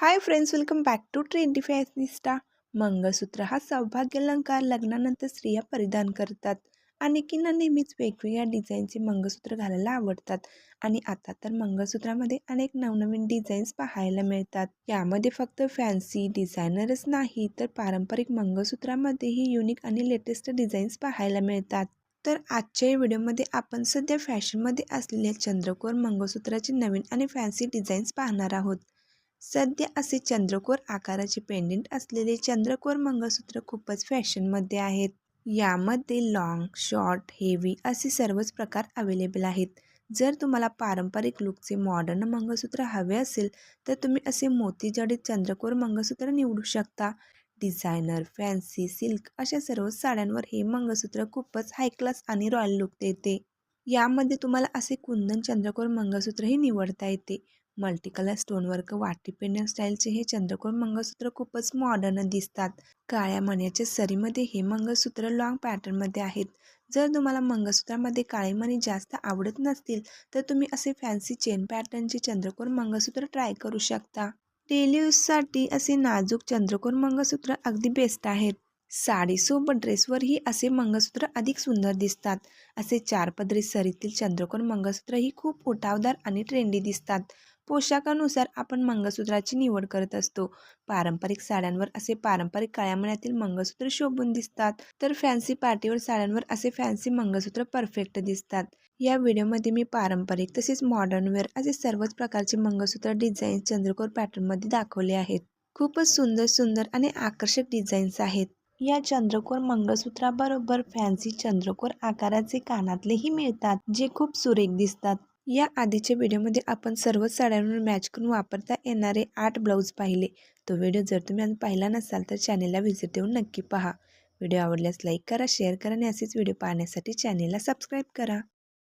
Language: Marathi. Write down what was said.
Hi friends welcome back to trendy fashionista mangalsutra हा सौभाग्य अलंकार लग्नानंतर स्त्रिया परिधान करतात अनेकींना नेहमीच वेगवेगळ्या डिझाईनचे मंगळसूत्र घालायला आवडतात. आणि आता तर मंगळसूत्रामध्ये अनेक नवनवीन डिझाईन्स पाहायला मिळतात. यामध्ये फक्त फॅन्सी डिझायनरच नाही तर पारंपरिक मंगळसूत्रामध्येही युनिक आणि लेटेस्ट डिझाईन्स पाहायला मिळतात. तर आजच्या या व्हिडिओमध्ये आपण सध्या फॅशनमध्ये असलेल्या चंद्रकोर मंगळसूत्राचे नवीन आणि फॅन्सी डिझाईन्स पाहणार आहोत. सध्या असे चंद्रकोर आकाराचे पेंडेंट असलेले चंद्रकोर मंगळसूत्र खूपच फॅशनमध्ये आहेत. यामध्ये लाँग शॉर्ट हेवी असे सर्वच प्रकार अवेलेबल आहेत. जर तुम्हाला पारंपरिक लुकचे मॉडर्न मंगळसूत्र हवे असेल तर तुम्ही असे मोतीजडित चंद्रकोर मंगळसूत्र निवडू शकता. डिझायनर फॅन्सी सिल्क अशा सर्व साड्यांवर हे मंगळसूत्र खूपच हाय क्लास आणि रॉयल लुक देते. यामध्ये तुम्हाला असे कुंदन चंद्रकोर मंगळसूत्रही निवडता येते. मल्टीकलर स्टोनवर्क वाटी स्टाईलचे हे चंद्रकोर मंगळसूत्र खूपच मॉडर्न दिसतात. काळ्या मण्याच्या सरीमध्ये हे मंगळसूत्र लॉंग पॅटर्नमध्ये आहेत. जर तुम्हाला मंगळसूत्रामध्ये काळे मणी जास्त आवडत नसतील तर तुम्ही असे फॅन्सी चेन पॅटर्नचे चंद्रकोर मंगळसूत्र ट्राय करू शकता. डेली यूजसाठी असे नाजूक चंद्रकोर मंगळसूत्र अगदी बेस्ट आहेत. साडीसोबत ड्रेसवरही असे मंगळसूत्र अधिक सुंदर दिसतात. असे चार पदरी सरीतील चंद्रकोर मंगळसूत्र ही खूप उठावदार आणि ट्रेंडी दिसतात. पोशाखानुसार आपण मंगळसूत्राची निवड करत असतो. पारंपरिक साड्यांवर असे पारंपरिक काळ्या मण्यातील मंगळसूत्र शोभून दिसतात. तर फॅन्सी पार्टीवर साड्यांवर असे फॅन्सी मंगळसूत्र परफेक्ट दिसतात. या व्हिडिओमध्ये मी पारंपरिक तसेच मॉडर्न वेअर असे सर्वच प्रकारचे मंगळसूत्र डिझाईन चंद्रकोर पॅटर्नमध्ये दाखवले आहेत. खूपच सुंदर सुंदर आणि आकर्षक डिझाईन्स आहेत. या चंद्रकोर मंगळसूत्राबरोबर फॅन्सी चंद्रकोर आकाराचे कानातलेही मिळतात जे खूप सुरेख दिसतात. या आधीच्या व्हिडिओमध्ये आपण सर्वच साड्यांवर मॅच करून वापरता येणारे आठ ब्लाऊज पाहिले. तो व्हिडिओ जर तुम्ही आज पाहिला नसाल तर चॅनेलला व्हिजिट देऊन नक्की पहा. व्हिडिओ आवडल्यास लाईक करा शेअर करा आणि असेच व्हिडिओ पाहण्यासाठी चॅनेलला सबस्क्राईब करा.